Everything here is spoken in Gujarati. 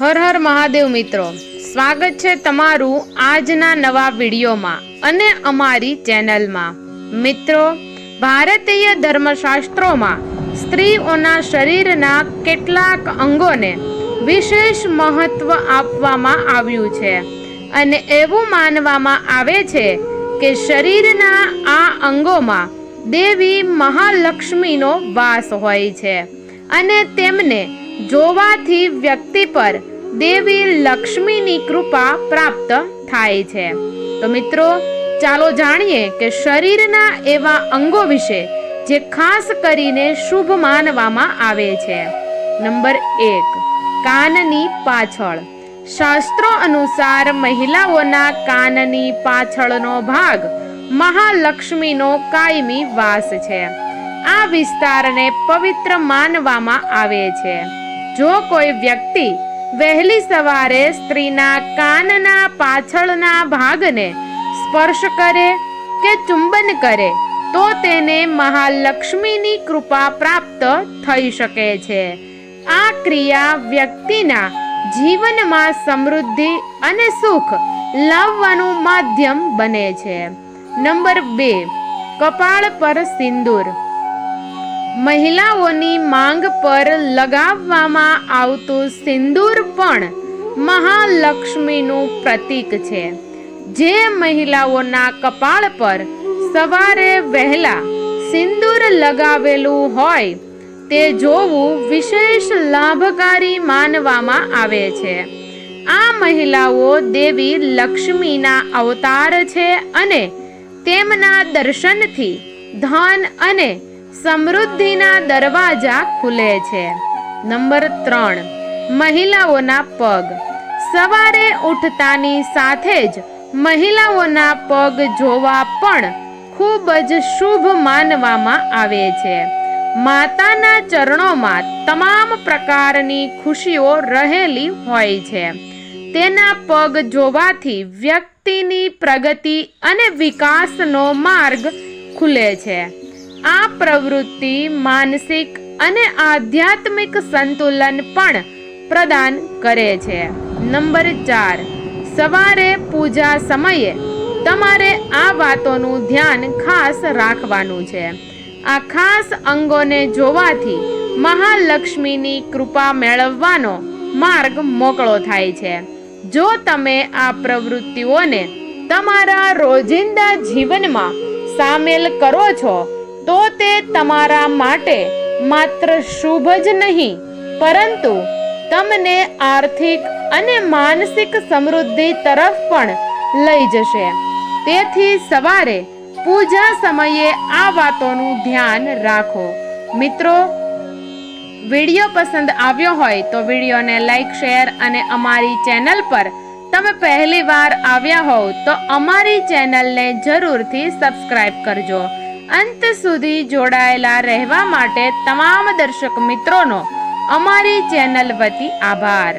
હર હર મહાદેવ મિત્રો. સ્વાગત છે તમારું આજના નવા વિડીયોમાં અને અમારી ચેનલમાં. મિત્રો, ભારતીય ધર્મશાસ્ત્રોમાં સ્ત્રીઓના શરીરના કેટલાક અંગોને વિશેષ મહત્વ આપવામાં આવ્યું છે. અને એવું માનવામાં આવે છે કે શરીરના આ અંગોમાં દેવી મહાલક્ષ્મીનો વાસ હોય છે. અને તેમને જોવાથી વ્યક્તિ પર દેવી લક્ષ્મીની કૃપા પ્રાપ્ત થાય છે. તો મિત્રો, ચાલો જાણીએ કે શરીરના એવા અંગો વિશે જે ખાસ કરીને શુભ માનવામાં આવે છે. નંબર એક, કાનની પાછળ. શાસ્ત્રો અનુસાર મહિલાઓના કાનની પાછળનો ભાગ મહાલક્ષ્મીનો કાયમી વાસ છે. આ વિસ્તારને પવિત્ર માનવામાં આવે છે. જો કોઈ વ્યક્તિ વહેલી સવારે સ્ત્રીના કાનના પાછળના ભાગને સ્પર્શ કરે કે ચુંબન કરે, તો તેને મહાલક્ષ્મીની કૃપા પ્રાપ્ત થઈ શકે છે. આ ક્રિયા વ્યક્તિના જીવનમાં સમૃદ્ધિ અને સુખ લાવવાનું માધ્યમ બને છે. નંબર બે, કપાળ પર સિંદૂર. મહિલાઓની માંગ પર લગાવવામાં આવતું સિંદૂર પણ મહાલક્ષ્મીનું પ્રતીક છે. જે મહિલાઓના કપાળ પર સવારે વહેલા સિંદૂર લગાવેલું હોય, તે જોવું વિશેષ લાભકારી માનવામાં આવે છે. આ મહિલાઓ દેવી લક્ષ્મીના અવતાર છે અને તેમના દર્શનથી ધન અને સમૃદ્ધિના દરવાજા ખુલે છે. નંબર ત્રણ, મહિલાઓના પગ. સવારે ઉઠતાની સાથે જ મહિલાઓના પગ જોવા પણ ખૂબ જ શુભ માનવામાં આવે છે. માતાના ચરણોમાં તમામ પ્રકારની ખુશીઓ રહેલી હોય છે. તેના પગ જોવાથી વ્યક્તિની પ્રગતિ અને વિકાસનો માર્ગ ખુલે છે. આ પ્રવૃત્તિ માનસિક અને આધ્યાત્મિક સંતુલન પણ પ્રદાન કરે છે. નંબર ચાર, સવારે પૂજા સમયે તમારે આ વાતોનું ધ્યાન ખાસ રાખવાનું છે. આ ખાસ અંગોને જોવાથી મહાલક્ષ્મીની કૃપા મેળવવાનો માર્ગ મોકળો થાય છે. જો તમે આ પ્રવૃત્તિઓને તમારા રોજિંદા જીવનમાં સામેલ કરો છો તો તે તમારા માટે માત્ર શુભ જ નહીં, પરંતુ તમને આર્થિક અને માનસિક સમૃદ્ધિ તરફ પણ લઈ જશે. તેથી સવારે પૂજા સમયે આ વાતોનું ધ્યાન રાખો. મિત્રો, વીડિયો પસંદ આવ્યો હોય તો વિડીયોને લાઈક, શેર અને અમારી ચેનલ પર તમે પહેલી વાર આવ્યા હોવ તો અમારી ચેનલને જરૂરથી સબસ્ક્રાઇબ કરજો. અંત સુધી જોડાયેલા રહેવા માટે તમામ દર્શક મિત્રોનો અમારી ચેનલ વતી આભાર.